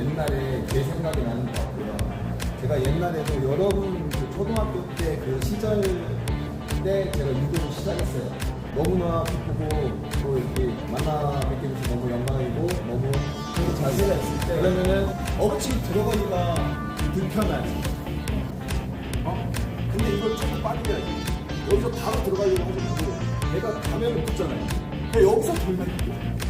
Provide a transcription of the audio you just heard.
옛날에 제 생각이 나는 것 같고요. 제가 옛날에도 여러분 그 초등학교 때 그 시절 때 제가 유도를 시작했어요. 너무나 기쁘고 또 이렇게 만나 뵙게 돼서 너무 영광이고 너무 저도 자세가 있을 때 그러면은 억지 들어가기가 불편하지. 어? 근데 이걸 조금 빨리 해야지. 여기서 바로 들어가려고 하지 말고 내가 가면을 붙잖아요. 여기서 돌면 돼.